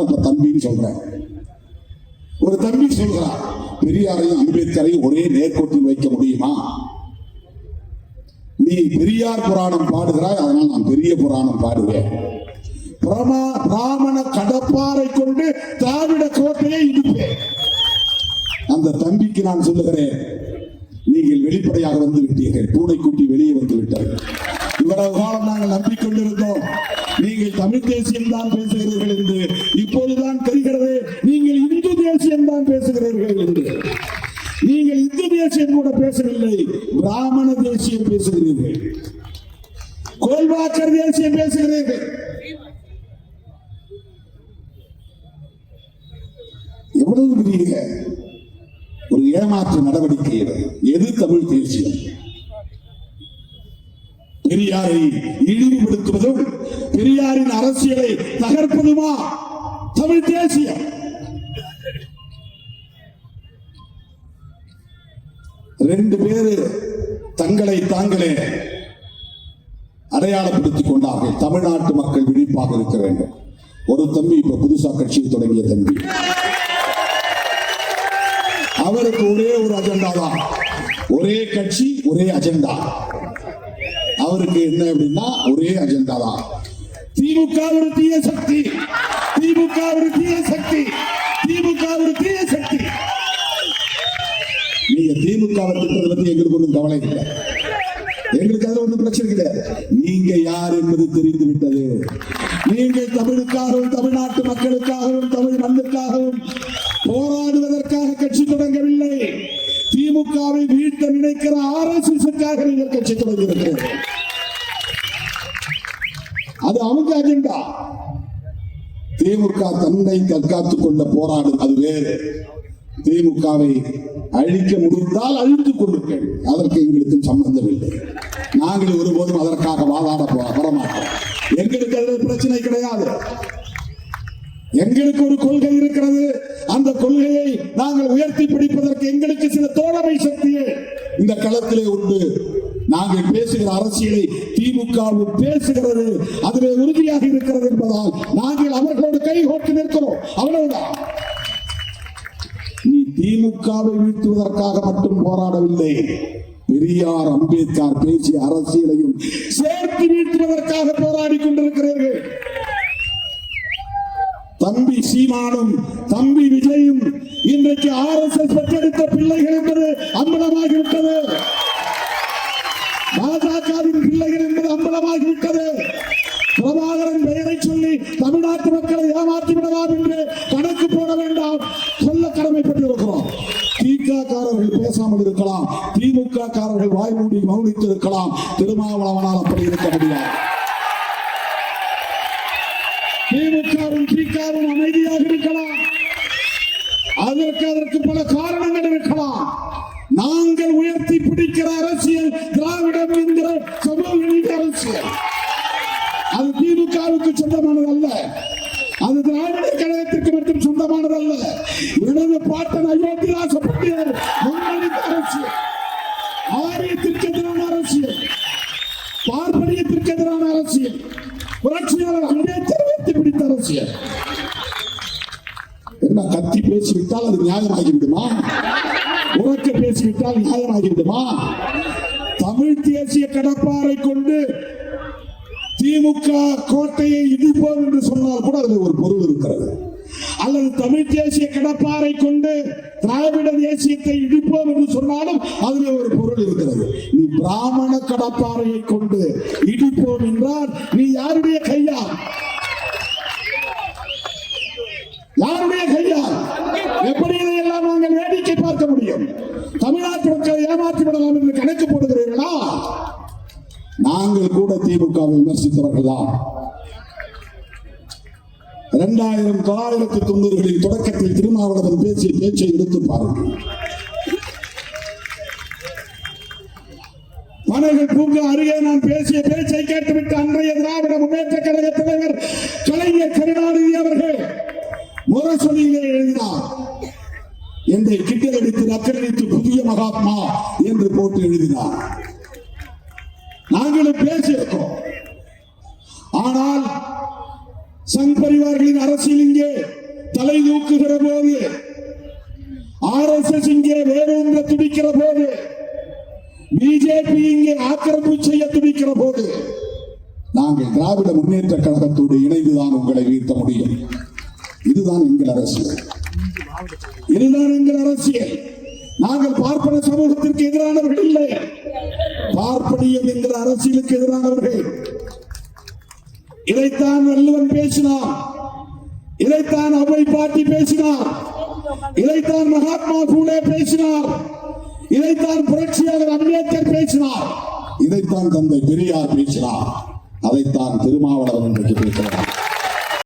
தான் இப்ப தம்பின்னு சொல்றேன். ஒரு தம்பி சொல்கிறார் பெரியாரையும் அம்பேத்கரையும் ஒரே நேர்கோட்டில் வைக்க முடியுமா? நீ பெரியார் புராணம் பாடுகிறாய் அதனால் நான் பெரிய புராணம் பாடுவேன். பிரமா பிராமண கடப்பாரை கொண்டு திராவிட கோட்டையை இடிப்பேன். அந்த தம்பிக்கு நான் சொல்லுகிறேன் நீங்கள் வெளிப்படையாக வந்து விட்டீர்கள். பூனைக்குட்டி வெளியே வந்து விட்டார்கள் இவ்வளவு காலம் நாங்கள் நம்பிக்கொண்டிருந்தோம். நீங்கள் தமிழ் தேசியம் தான் பேசுகிறீர்கள் என்று தேசியம் தான் பேசுகிறீர்கள் என்று. நீங்கள் இந்து தேசியம் கூட பேசவில்லை பிராமண தேசியம் பேசுகிறீர்கள். கோல்வாக்கர் தேசியம் பேசுகிறீர்கள். எவ்வளவு பெரிய ஒரு ஏமாற்று நடவடிக்கை எது தமிழ் தேசியம்? பெரியாரை இழிவுபடுத்துவதும் பெரியாரின் அரசியலை தகர்ப்பதுமா? தமிழ் தேசியம். ரெண்டு பேரு தங்களை தாங்களே அடையாளப்படுத்திக் கொண்டார்கள் தமிழ்நாட்டு மக்கள் விழிப்பாக இருக்க வேண்டும். ஒரு தம்பி இப்ப புதுசா கட்சியை தொடங்கிய தம்பி. அவருக்கு ஒரே ஒரு அஜெண்டா தான். ஒரே கட்சி ஒரே அஜெண்டா அவருக்கு என்ன அப்படின்னா ஒரே அஜெண்டா தான். திமுக ஒரு தீய சக்தி. திமுக ஒரு தீய சக்தி. திமுக ஒரு தீய சக்தி. நீங்க திமுக திட்டத்தை பத்தி எங்களுக்கு ஒன்றும் கவலை இல்லை. எங்களுக்கு அதுல ஒன்றும் பிரச்சனை கிடையாது நீங்க யார் என்பது தெரிந்து விட்டது. நீங்கள் தமிழுக்காகவும் தமிழ்நாட்டு மக்களுக்காகவும் தமிழ் மண்ணுக்காகவும் போராடுவதற்காக கட்சி தொடங்கவில்லை. திமுகவை வீழ்த்த நினைக்கிற ஆர் எஸ் எஸ் நீங்கள் கட்சி தொடங்கியிருக்கிறீர்கள். அது அவங்க அஜெண்டா. திமுக தன்னை தற்காத்துக் கொள்ள போராடும் அது வேறு. திமுகவை அழிக்க முடிந்தால் அழித்துக் கொள்ளுங்கள். அதற்கு எங்களுக்கு சம்பந்தம் இல்லை. நாங்கள் ஒருபோதும் அதற்காக வாதாட போ- வரமாட்டோம். எங்களுக்கு அதில் பிரச்சனை கிடையாது. எங்களுக்கு ஒரு கொள்கை இருக்கிறது. அந்த கொள்கையை நாங்கள் உயர்த்தி பிடிப்பதற்கு எங்களுக்கு சில தோழமை சக்தியே இந்த களத்திலே உண்டு. நாங்கள் பேசுகிற அரசியலை திமுகவும் பேசுகிறது. அதிலே உறுதியாக இருக்கிறது என்பதால் நாங்கள் அவர்களோடு கைகோர்த்து நிற்கிறோம். அவ்வளவுதான். திமுகவை வீழ்த்துவதற்காக மட்டும் போராடவில்லை. பெரியார் அம்பேத்கர் பேசிய அரசியலையும் சேர்த்து வீழ்த்துவதற்காக போராடி கொண்டிருக்கிறீர்கள். தம்பி சீமானும் தம்பி விஜயும் இன்றைக்கு ஆர் எஸ் எஸ் பெற்றெடுத்த பிள்ளைகள் என்பது அம்பலமாகிவிட்டது. பாஜகவின் பிள்ளைகள் என்பது அம்பலமாகிவிட்டது. பிரபாகரன் பெயரை சொல்லி தமிழ்நாட்டு மக்களை ஏமாற்றி விடலாம் என்று பேசாமல் இருக்கலாம். திமுக காரர்கள் வாய் மூடி மௌனித்து இருக்கலாம் திருமாவளவனால் அப்படி இருக்க முடியாது. திமுகவும் திகாவும் அமைதியாக இருக்கலாம். அதற்கு அதற்கு பல காரணங்கள் இருக்கலாம். நாங்கள் உயர்த்தி பிடிக்கிற அரசியல் திராவிடம் என்கிற சமூக நீதி அரசியல். அது திமுகவுக்கு சொந்தமானது அல்ல. அது திராவிட கழகத்திற்கு மட்டும் சொந்தமானது அல்ல. எனது பாட்டன் அயோத்திராச பண்டிதர் அரசியல். பார்ப்பனியத்திற்கு எதிரான அரசியல். புரட்சியாளர் அம்பேத்கர் உயர்த்தி பிடித்த அரசியல். என்ன கத்தி பேசிவிட்டால் அது நியாயமாகி விடுமா உறக்க பேசிவிட்டால் நியாயமாகி விடுமா தமிழ் தேசிய கடப்பாறை கொண்டு திமுக கோட்டையை இடிப்போம் என்று சொன்னால் கூட அதில் ஒரு பொருள் இருக்கிறது. அல்லது தமிழ் தேசிய கடப்பாறை கொண்டு திராவிட தேசியத்தை இடிப்போம் என்று சொன்னாலும் அதில் ஒரு பொருள் இருக்கிறது. பிராமண கடப்பாறையை கொண்டு இடிப்போம் என்றார். நீ யாருடைய கையா? யாருடைய கையா? எப்படி இதையெல்லாம் நாங்கள் வேடிக்கை பார்க்க முடியும்? தமிழ்நாட்டு மக்களை ஏமாற்றி விடலாம் என்று கணக்கு போடுகிறீர்களா? நாங்கள் கூட திமுகவை விமர்சித்தவர்கள்? தான் இரண்டாயிரம் தொள்ளாயிரத்தி தொண்ணூறுகளின் தொடக்கத்தில் திருமாவளவன் பேசிய பேச்சை எடுத்து பாருங்கள். அணைகள் பூங்கா அருகே நான் பேசிய பேச்சை கேட்டுவிட்டு அன்றைய திராவிட முன்னேற்ற கழக தலைவர் கலைஞர் கருணாநிதி அவர்கள் முரசொலியிலே எழுதினார். என்னை கிட்டடித்து நக்கரடித்து புதிய மகாத்மா என்று போட்டு எழுதினார். நாங்களும் பேசியிருக்கோம். ஆனால் சங் பரிவார்களின் அரசியல் இங்கே தலை தூக்குகிற போது வருகிற போது நாங்கள் திராவிட முன்னேற்ற கழகத்தோடு இணைந்துதான் உங்களை வீழ்த்த முடியும். இதுதான் எங்கள் அரசியல் இதுதான் எங்கள் அரசியல் நாங்கள் பார்ப்பன சமூகத்திற்கு எதிரானவர்கள் இல்லை. பார்ப்பனியம் என்கிற அரசியலுக்கு எதிரானவர்கள். இதைத்தான் வள்ளுவன் பேசினார் இதைத்தான் அவை பாட்டி பேசினார். இதைத்தான் மகாத்மா பூலே பேசினார். இதைத்தான் புரட்சியாளர் அம்பேத்கர் பேசினார். இதைத்தான் தந்தை பெரியார் பேசினார். அதைத்தான் திருமாவளவன் இன்றைக்கு பேசுகிறார்